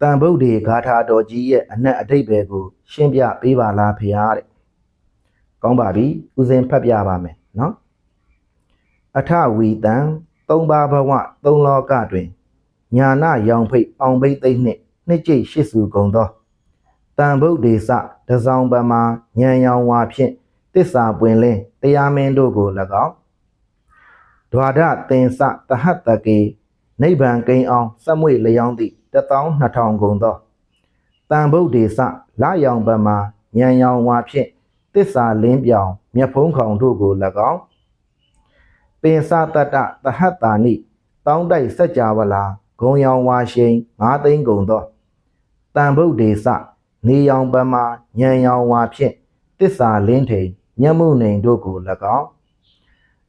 တန်ဗုဒ္ဓေဂါထာတော်ကြီးရဲ့အနက်အတိတ်ပဲကို ရှင်းပြပေးပါလားဖေဟာတဲ့ကောင်းပါပြီဦးစင်ဖတ်ပြပါမယ်နော်အထဝီတံသုံးပါးဘဝသုံးလောကတွင်ညာနာရောင်ဖိတ်အောင်ဘိတ်သိမ့်နှင့်နှစ်ကျိတ်ရှစ်စုကုန်သောတန်ဗုဒ္ဓေစတစောင်းပမာညံရောင်ဝါဖြင့်တစ္ဆာပွင်လင်းတရားမင်းတို့ကို၎င်းဒွါဒသင်္စတဟတ္တကေနိဗ္ဗာန်ကိန်းအောင်စက်မွေလျောင်းသည့် 12000ကုန်သောတန်ဗုဒ္ဓေစလာရောင်ပမာညံရောင်ဝါဖြင့်တစ္ဆာလင်းပြောင်မြတ်ဖုံးခေါင်တို့ကို၎င်းပင်စတတ္တသဟတ္တာနိတောင်းတိုက်စัจ java လာဂုံရောင်ဝါရှိန်9သိန်းကုန်သောတန်ဗုဒ္ဓေစနေရောင်ပမာညံရောင်ဝါဖြင့်တစ္ဆာလင်းထိန်မျက်မှုနှိမ်တို့ကို၎င်း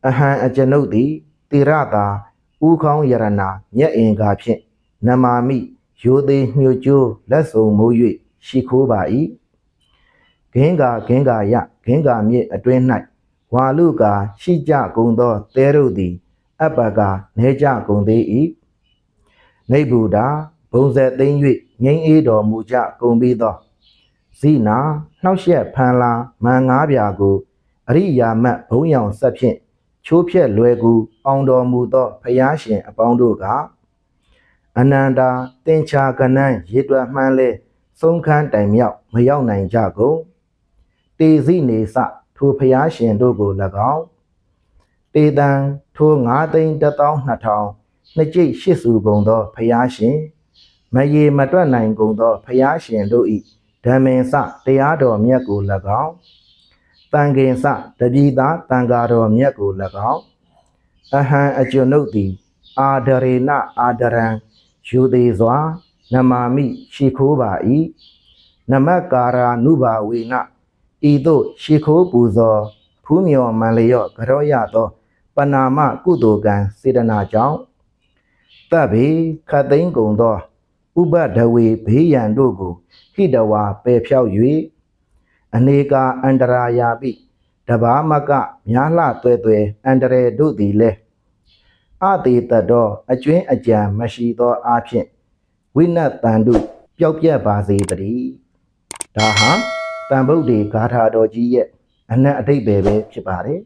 အဟံအကျွန်ုပ်သည်တိရတာဥခေါင်းယရနာမျက်အင်္ကာဖြင့် နမာမိရိုသေးညှို့ကျိုးလက်စုံမိုး၍ရှိခိုးပါ၏ဂင်းကာဂင်းကာယဂင်းကာမြစ်အတွင်း၌ဝါလူကာရှိကြကုန်သောတဲတို့သည် အပ္ပကနေကြကုန်သေး၏နေဗုဒ္ဓဘုံဆက်သိမ့်၍ငိမ့်အေးတော်မူကြကုန်ပြီးသောဇိနာနှောက်ရက်ဖန်လာမန်ငါးပြာကိုအရိယာမတ်ဘုံရောင်ဆက်ဖြင့်ချိုးဖြက်လွယ်ကူအောင်တော်မူသောဖယားရှင်အပေါင်းတို့က အနန္တာတင်ချာကနန်းရေတွက်မှန်းလဲသုံးခန်းတိုင်မြောက်မရောက်နိုင်ကြကုန်တေဇိနေစထိုဖယားရှင်တို့ကို၎င်းတေတံထို9သိန်း12000နှစ်ကျိတ်ရှစ်စုကုန်သောဖယားရှင်မရေမတွက်နိုင်ကုန်သောဖယားရှင်တို့၏ဓမ္မင်စတရားတော်မြတ်ကို၎င်းတန်ခင်စတပိသားတန်ဃာတော်မြတ်ကို၎င်းအဟံအကျွန်ုပ်သည်အာဒရေနအာဒရံ ယူသေးစွာ နမာမိရှိခိုးပါ၏နမက္ကာရာနုဘာဝေနဤသို့ရှိခိုးပူဇော်ဖူးမြော်မန်လျော့ကြောရသောပနာမကုသိုလ်ကံစေတနာကြောင့်တပ်ဘေခတ်သိမ်းကုန်သောဥပဒဝေဘေးရန်တို့ကိုဟိတဝါပယ်ဖြောက်၍အနေကာအန္တရာယာပိတဘာမကများလှသွဲသွဲအန္တရေတို့သည်လည်း အတေတတော်အကျွင်းအကြံမရှိသောအဖြစ်ဝိနတ်တန်တုပျောက်ပြက်ပါစေတည်းဒါဟာတန်ဗုဒ္ဓေဂါထာတော်ကြီးရဲ့အနက်အတိတ်ပဲပဲဖြစ်ပါတယ်